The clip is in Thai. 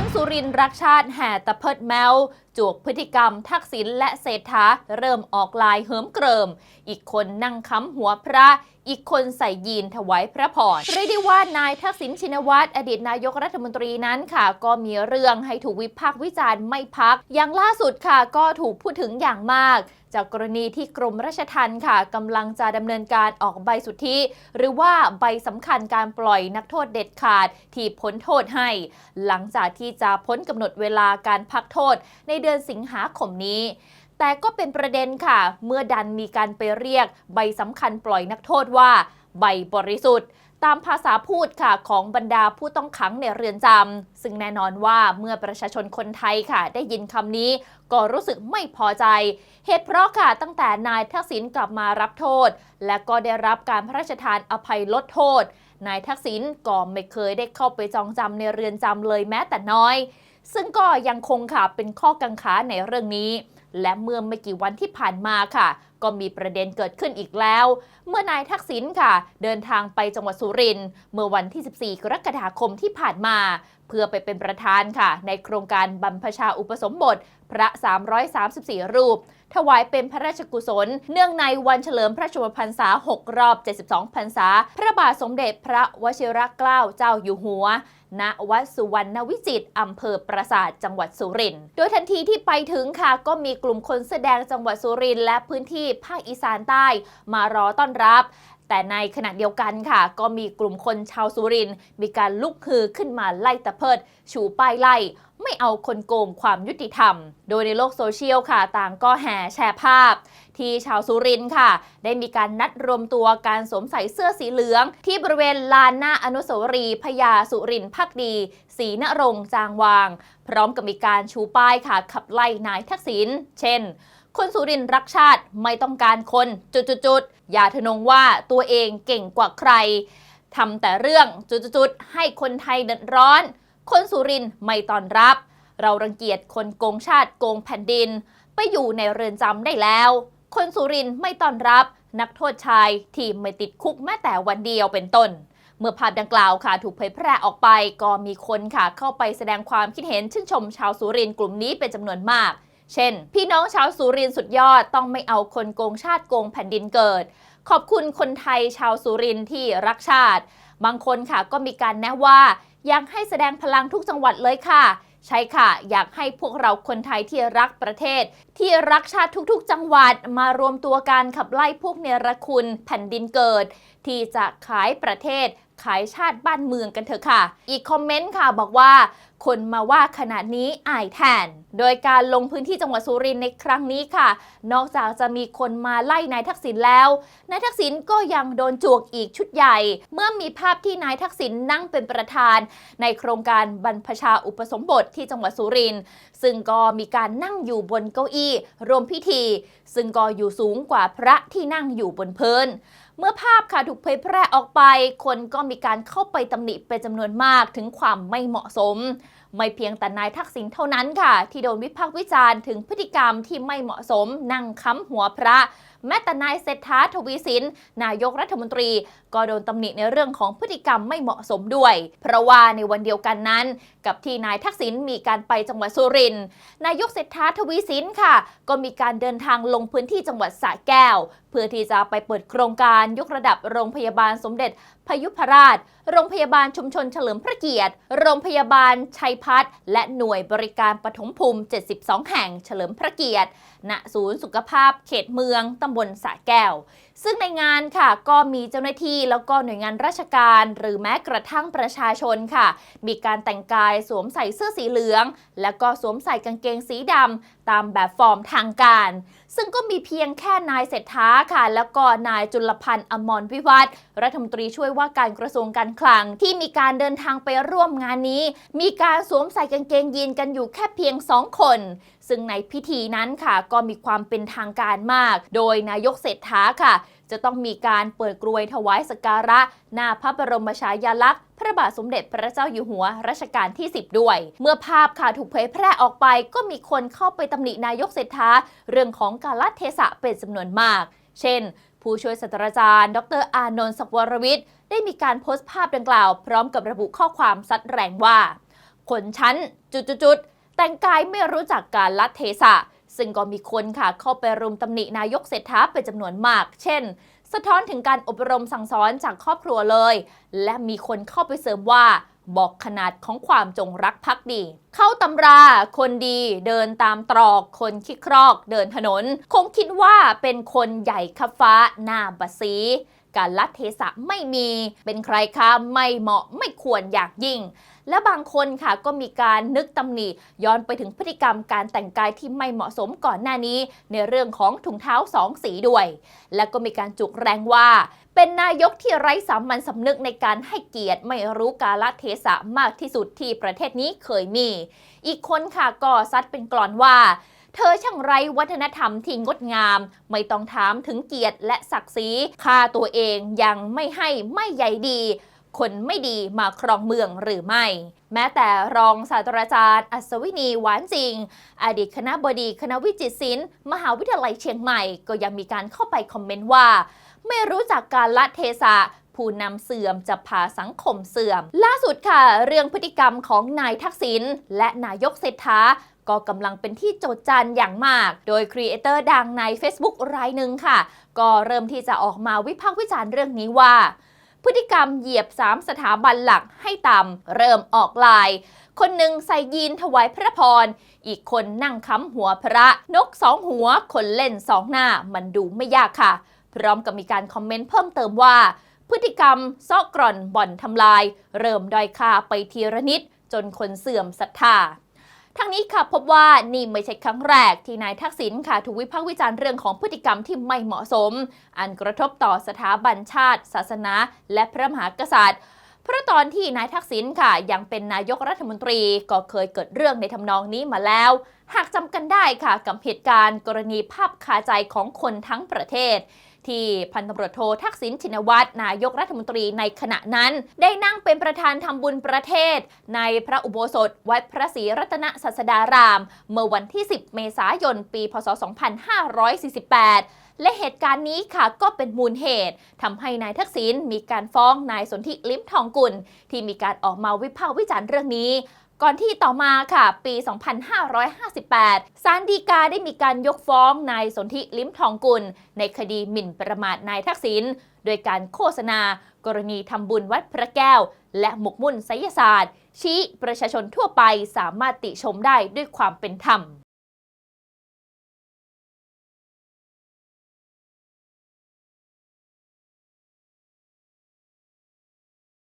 คนสุรินทร์รักชาติแห่ตะเพิดแมว จวกพฤติกรรม ทักษิณและเศรษฐาเริ่มออกลายเหิมเกริม อีกคนนั่งค้ำหัวพระ อีกคนใส่ยีนถวายพระพรเรียกได้ว่านายทักษิณชินวัตรอดีตนายกรัฐมนตรีนั้นค่ะ ก็มีเรื่องให้ถูกวิพากษ์วิจารณ์ไม่พัก อย่างล่าสุดค่ะก็ถูกพูดถึงอย่างมากจากกรณีที่กรมราชทัณฑ์ค่ะกำลังจะดำเนินการออกใบสุทธิ หรือว่าใบสำคัญการปล่อยนักโทษเด็ดขาดที่พ้นโทษให้ หลังจากที่จะพ้นกำหนดเวลาการพักโทษในเดือนสิงหาคมนี้ แต่ก็เป็นประเด็นค่ะ เมื่อดันมีการไปเรียกใบสำคัญปล่อยนักโทษว่า ใบบริสุทธิ์ตามภาษาพูดค่ะของบรรดาผู้ต้องขังในเรือนจำซึ่งแน่นอนว่าเมื่อประชาชนคนไทยค่ะ ได้ยินคำนี้ก็รู้สึกไม่พอใจ เหตุเพราะค่ะตั้งแต่นายทักษิณกลับมารับโทษ และก็ได้รับการพระราชทานอภัยลดโทษ นายทักษิณก็ไม่เคยได้เข้าไปจองจำในเรือนจำเลยแม้แต่น้อย ซึ่งก็ยังคงค่ะเป็นข้อกังขาในเรื่องนี้ และเมื่อไม่กี่วันที่ผ่านมาค่ะ ก็มีประเด็นเกิดขึ้นอีกแล้ว เมื่อนายทักษิณค่ะ เดินทางไปจังหวัดสุรินทร์เมื่อวันที่ 14 กรกฎาคมที่ผ่านมา เพื่อไปเป็นประธานค่ะ ในโครงการบรรพชาอุปสมบท พระ 334 รูป ถวายเป็นพระราชกุศล เนื่องในวันเฉลิมพระชนมพรรษา 6 รอบ 72 พรรษา พระบาทสมเด็จพระวชิรเกล้าเจ้าอยู่หัวณวัดสุวรรณวิจิตรอำเภอปราสาทจังหวัดสุรินทร์ โดยทันทีที่ไปถึงค่ะ ก็มีกลุ่มคนแสดงจังหวัดสุรินทร์และพื้นที่ภาคอีสานใต้ มารอต้อนรับ แต่ในขณะเดียวกันค่ะ ก็มีกลุ่มคนชาวสุรินทร์มีการลุกฮือขึ้นมาไล่ตะเพิด ชูป้ายไล่ ไม่เอาคนโกงความยุติธรรม โดยในโลกโซเชียลค่ะ ต่างก็แห่แชร์ภาพ ที่ชาวสุรินทร์ค่ะ ได้มีการนัดรวมตัวการสวมใส่เสื้อสีเหลือง ที่บริเวณลานหน้าอนุสาวรีย์พญาสุรินทร์พักดีศรีนรงจางวาง พร้อมกับมีการชูป้ายค่ะ ขับไล่นายทักษิณเช่นคนสุรินทร์รักชาติไม่ต้องการคนจุดๆๆอย่าทนงว่าตัวเองเก่งกว่าใครทำแต่เรื่องจุดๆๆให้คนไทยเดือดร้อน คนสุรินไม่ต้อนรับ เรารังเกียจคนโกงชาติโกงแผ่นดิน ไปอยู่ในเรือนจำได้แล้ว คนสุรินไม่ต้อนรับ นักโทษชายที่ไม่ติดคุกแม้แต่วันเดียวเป็นต้น เมื่อภาพดังกล่าวค่ะถูกเผยแพร่ออกไปก็มีคนค่ะเข้าไปแสดงความคิดเห็นชื่นชมชาวสุรินกลุ่มนี้เป็นจำนวนมากเช่น พี่น้องชาวสุรินสุดยอดต้องไม่เอาคนโกงชาติโกงแผ่นดินเกิด ขอบคุณคนไทยชาวสุรินที่รักชาติ บางคนค่ะก็มีการแนะว่า ยากให้แสดงพลังทุกจังหวัดเลยค่ะ ใช่ค่ะ อยากให้พวกเราคนไทยที่รักประเทศ ที่รักชาติทุกๆ จังหวัดมารวมตัวกันขับไล่พวกเนรคุณแผ่นดินเกิด ที่จะขายประเทศ ขายชาติบ้านเมืองกันเถอะค่ะ อีกคอมเมนต์ค่ะบอกว่า คนมาว่าขนาดนี้อายแทน โดยการลงพื้นที่จังหวัดสุรินทร์ในครั้งนี้ค่ะ นอกจากจะมีคนมาไล่นายทักษิณแล้ว นายทักษิณก็ยังโดนจวกอีกชุดใหญ่ เมื่อมีภาพที่นายทักษิณนั่งเป็นประธาน ในโครงการบรรพชาอุปสมบทที่จังหวัดสุรินทร์ซึ่งก็มีการนั่งอยู่บนเก้าอี้รวมพิธี ซึ่งก็อยู่สูงกว่าพระที่นั่งอยู่บนเพื้น เมื่อภาพค่ะถูกเผยแพร่ออกไป คนก็มีการเข้าไปตำหนิเป็นจำนวนมากถึงความไม่เหมาะสม ไม่เพียงแต่นายทักษิณเท่านั้นค่ะ ที่โดนวิพากษ์วิจารณ์ถึงพฤติกรรมที่ไม่เหมาะสม นั่งค้ำหัวพระ แม้แต่นายเศรษฐาทวีสิน นายกรัฐมนตรีก็โดนตำหนิในเรื่องของพฤติกรรมไม่เหมาะสมด้วย เพราะว่าในวันเดียวกันนั้น กับที่นายทักษิณมีการไปจังหวัดสุรินทร์นายกเศรษฐาทวีสินค่ะ ก็มีการเดินทางลงพื้นที่จังหวัดสระแก้ว เพื่อที่จะไปเปิดโครงการยกระดับโรงพยาบาลสมเด็จพยุพราช โรงพยาบาลชุมชนเฉลิมพระเกียรติ โรงพยาบาลชัยพัฒน์และหน่วยบริการปฐมภูมิ 72 แห่งเฉลิมพระเกียรติ ณ ศูนย์สุขภาพเขตเมืองตำบลสระแก้ว ซึ่งในงานค่ะก็มีเจ้าหน้าที่แล้วก็หน่วยงานราชการ หรือแม้กระทั่งประชาชนค่ะ มีการแต่งกายสวมใส่เสื้อสีเหลือง แล้วก็สวมใส่กางเกงสีดำตามแบบฟอร์มทางการซึ่งก็มีเพียงแค่นายเศรษฐาค่ะ แล้วก็นายจุลพันธ์อมรวิวัฒน์รัฐมนตรีช่วยว่าการกระทรวงการคลัง ที่มีการเดินทางไปร่วมงานนี้ มีการสวมใส่กางเกงยีนกันอยู่แค่เพียงสองคน ซึ่งในพิธีนั้นค่ะ ก็มีความเป็นทางการมาก โดยนายกเศรษฐาค่ะ จะต้องมีการเปิดกรวยถวายสักการะ หน้าพระบรมฉายาลักษณ์พระบาทสมเด็จพระเจ้าอยู่หัวรัชกาลที่ 10 ด้วย เมื่อภาพค่ะถูกเผยแพร่ออกไป ก็มีคนเข้าไปตำหนินายกเศรษฐา เรื่องของการลเทศะเป็นจำนวนมาก เช่น ผู้ช่วยศาสตราจารย์ ดรอานนท์ศักวรวิทย์ได้มีการโพสต์ภาพดังกล่าว พร้อมกับระบุข้อความซัดแรงว่า คนชั้นจุดๆๆแต่งกายไม่รู้จักการละเทศะ ซึ่งก็มีคนค่ะเข้าไปรุมตำหนินายกเศรษฐาเป็นจำนวนมาก เช่น สะท้อนถึงการอบรมสั่งสอนจากครอบครัวเลย และมีคนเข้าไปเสริมว่าบอกขนาดของความจงรักภักดี เข้าตำรา คนดีเดินตามตรอก คนคิกครอก เดินถนน คงคิดว่าเป็นคนใหญ่ขับฟ้าหน้าบัดซี การลัดเทศะไม่มี เป็นใครคะไม่เหมาะไม่ควรอยากยิ่ง และบางคนค่ะก็มีการนึกตำหนิ ย้อนไปถึงพฤติกรรมการแต่งกายที่ไม่เหมาะสมก่อนหน้านี้ ในเรื่องของถุงเท้าสองสีด้วย และก็มีการจุกแรงว่า เป็นนายกที่ไร้สามัญสำนึกในการให้เกียรติไม่รู้กาลเทศะมากที่สุดที่ประเทศนี้เคยมี อีกคนค่ะก็ซัดเป็นกลอนว่า เธอช่างไร้วัฒนธรรมที่งดงาม ไม่ต้องถามถึงเกียรติและศักดิ์ศรีค่าตัวเองยังไม่ให้ไม่ใหญ่ดี คนไม่ดีมาครองเมืองหรือไม่ แม้แต่รองศาสตราจารย์ อัศวินีหวานจริง อดีตคณะบดีคณะวิจิตรศิลป์มหาวิทยาลัยเชียงใหม่ ก็ยังมีการเข้าไปคอมเมนต์ว่า ไม่รู้จักการละเทศะผู้นำเสื่อมจะพาสังคมเสื่อม ล่าสุดค่ะ เรื่องพฤติกรรมของนายทักษิณและนายกเศรษฐา ก็กำลังเป็นที่โจดจันอย่างมาก โดยครีเอเตอร์ดังใน Facebook รายหนึ่งค่ะ ก็เริ่มที่จะออกมาวิพากษ์วิจารณ์เรื่องนี้ว่า พฤติกรรมเหยียบ 3 สถาบันหลักให้ต่ำเริ่มออกลาย คนหนึ่งใส่ยีนถวายพระพร อีกคนนั่งค้ำหัวพระนกสองหัว คนเล่นสองหน้ามันดูไม่ยากค่ะ พร้อมกับมีการคอมเมนต์เพิ่มเติมว่าพฤติกรรมซอกกร่อนบ่อนทำลาย เริ่มด้อยค่าไปทีละนิด จนคนเสื่อมศรัทธา ทั้งนี้ค่ะพบว่านี่ไม่ใช่ครั้งแรกที่นายทักษิณค่ะถูกวิพากษ์วิจารณ์เรื่องของพฤติกรรมที่ไม่เหมาะสม อันกระทบต่อสถาบันชาติ ศาสนา และพระมหากษัตริย์เพราะตอนที่นายทักษิณค่ะ ยังเป็นนายกรัฐมนตรีก็เคยเกิดเรื่องในทำนองนี้มาแล้ว หากจำกันได้ค่ะกับเหตุการณ์กรณีภาพคาใจของคนทั้งประเทศ ที่พันตำรวจโททักษิณชินวัตรนายกรัฐมนตรีในขณะนั้น ได้นั่งเป็นประธานทำบุญประเทศ ในพระอุโบสถ วัดพระศรีรัตนศาสดาราม เมื่อวันที่ 10 เมษายน ปี พศ 2548และเหตุการณ์นี้ค่ะก็เป็นมูลเหตุทำให้นายทักษิณมีการฟ้องนายสนธิลิ้มทองกุล ที่มีการออกมาวิพากษ์วิจารณ์เรื่องนี้ ก่อนที่ต่อมาค่ะ ปี 2558 ศาลฎีกาได้มีการยกฟ้องนายสนธิลิ้มทองกุล ในคดีหมิ่นประมาทนายทักษิณโดยการโฆษณา กรณีทำบุญวัดพระแก้ว และหมกมุ่นไสยศาสตร์ ชี้ประชาชนทั่วไปสามารถติชมได้ด้วยความเป็นธรรม